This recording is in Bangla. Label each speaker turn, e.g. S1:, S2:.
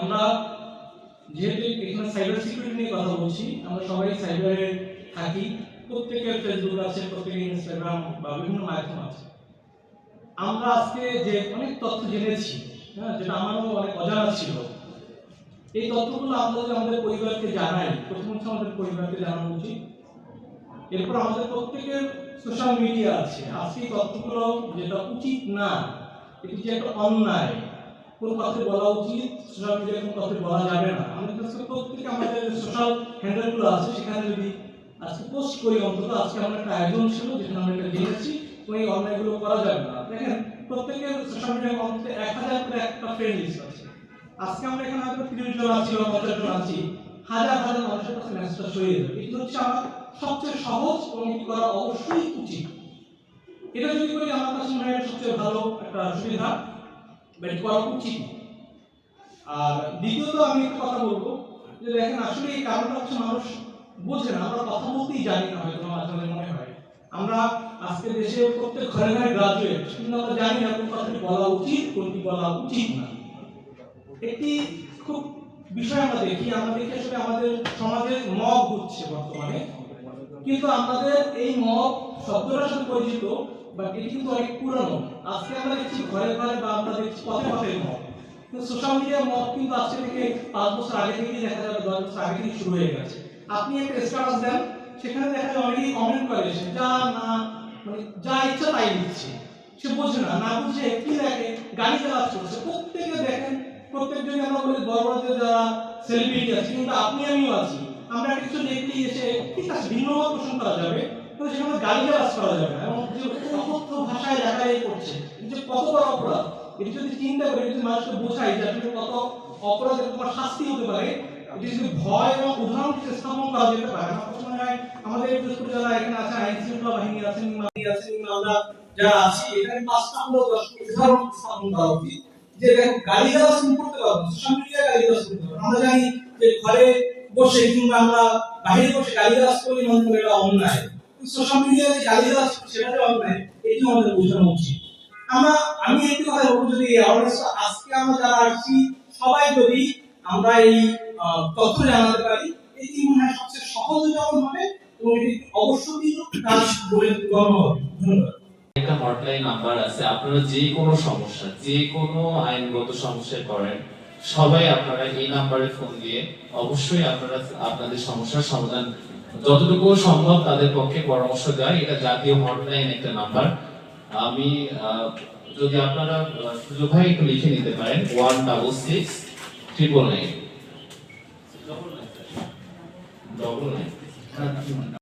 S1: আমরা যেহেতু এখানে সাইবার সিকিউরিটি নিয়ে কথা বলছি, আমরা সবাই সাইবারে থাকি। প্রত্যেকের ফেসবুক আছে, প্রত্যেকের ইনস্টাগ্রাম বা বিভিন্ন মাধ্যম আছে। আমরা আজকে যে অনেক তথ্য জেনেছি হ্যাঁ যেটা আমারও অনেক অজানা ছিল, এই তথ্যগুলো আমরা যদি আমাদের পরিবারকে জানাই। প্রথম হচ্ছে আমাদের পরিবারকে জানানো উচিত। এরপর আমাদের প্রত্যেকের সোশ্যাল মিডিয়া আছে। আজকে তথ্যগুলো যেটা উচিত না, এটি যে একটা অন্যায় কোন কথা বলা উচিত সোশ্যাল মিডিয়ায় কোন কথা বলা যাবে না। কাছে প্রত্যেকে আমাদের সোশ্যাল হ্যান্ডেলগুলো আছে, সেখানে যদি আজকে পোস্ট করি, অন্তত আজকে আমার একটা আয়োজন ছিল যেখানে আমরা এটা জেনেছি তো এই অন্যায়গুলো করা যাবে না। দেখেন, প্রত্যেকের সোশ্যাল মিডিয়ায় অন্তত এক হাজার করে একটা ফ্রেন্ড লিস্ট আছে। আজকে আমরা এখানে হয়তো তিরিশ জন আছি বা পঞ্চাশ জন আছি, হাজার হাজার মানুষের কাছে মেসেজটা ছড়িয়ে যাবে। এটি হচ্ছে আমার সবচেয়ে সহজ এবং করা অবশ্যই উচিত। এটা যদি করি, আমার কাছে মনে হয় সবচেয়ে ভালো একটা সুবিধা। বা এটি করা উচিত আর দ্বিতীয়ত আমি একটা কথা বলব, যে দেখেন, আসলে এই কারণটা হচ্ছে মানুষ বোঝে না, আমরা কথা বলতেই জানি না হয়তো মাঝে মাঝে মনে হয়। আমরা আজকে দেশে প্রত্যেক ঘরে ঘরে গ্রাজুয়েট কিন্তু আমরা জানি না কোন কথাটি বলা উচিত, কোনটি বলা উচিত না। একটি খুব বিষয় আমরা দেখি আমরা দেখি আসলে আমাদের সমাজে মব হচ্ছে বর্তমানে। কিন্তু আমাদের এই মব শব্দটার সাথে পরিচিত বা এটি কিন্তু অনেক পুরানো। আজকে আমরা দেখছি ঘরে ঘরে বা আমরা দেখছি পথে পথে কিন্তু সোশ্যাল মিডিয়া মব কিন্তু আজকে থেকে পাঁচ বছর আগে থেকেই দেখা যাবে, দশ বছর আগে থেকে শুরু হয়ে গেছে। আপনি একটা স্ট্যাটাস দেন, সেখানে দেখা যায় অনেকেই কমেন্ট করে এসে যা না মানে যা ইচ্ছা তাই দিচ্ছে। সে বোঝে না না বুঝে কি দেখে গাড়ি চালাচ করছে। প্রত্যেকে দেখেন, প্রত্যেকজনই আমরা বলি বড় বড় যে যারা সেলিব্রিটি আছে, কিন্তু আপনি আমিও আছি। আমরা কিছু দেখলেই এসে ঠিক আছে ভিন্ন মত পোষণ করা যাবে। গালাজ করা যাবে না। এবং যে ভাষায় করছে যে কত বড় অপরাধ, এটি যদি চিন্তা করে যদি মানুষকে বোঝাই যে আসলে কত তোমার শাস্তি হতে পারে, এটি যদি ভয় এবং উদাহরণ স্থাপন করা যেতে পারে আমাদের যারা এখানে আছে আইন শৃঙ্খলা বাহিনী আমরা যারা আছি, এখানে পাঁচটা উদাহরণ স্থাপন করা উচিত, যে করতে পারব সোশ্যাল মিডিয়া আমরা জানি যে ঘরে বসে কিংবা আমরা বাইরে বসে গালি করলে মনে করে এটা অন্যায়। সোশ্যাল সেটা অন্যায় এটি আমাদের বোঝানো উচিত। আমরা, আমি একটি কথা বলব যদি অ্যাওয়ারনেস আজকে আমরা যারা আসছি, সবাই যদি আমরা এই তথ্য জানাতে পারি এটি মনে হয় সবচেয়ে সহজ হবে এবং এটি অবশ্যই কাজ হবে।
S2: একটা হটলাইন নাম্বার আছে, আপনারা যে কোনো সমস্যা, যে কোনো আইনগত সমস্যায় পড়েন সবাই আপনারা এই নাম্বারে ফোন দিয়ে অবশ্যই আপনারা আপনাদের সমস্যার সমাধান যতটুকু সম্ভব তাদের পক্ষে পরামর্শ দেয়। এটা জাতীয় হটলাইন একটা নাম্বার। আমি আহ, যদি আপনারা সুযোগ হয় একটু লিখে নিতে পারেন। One double six triple nine. Double nine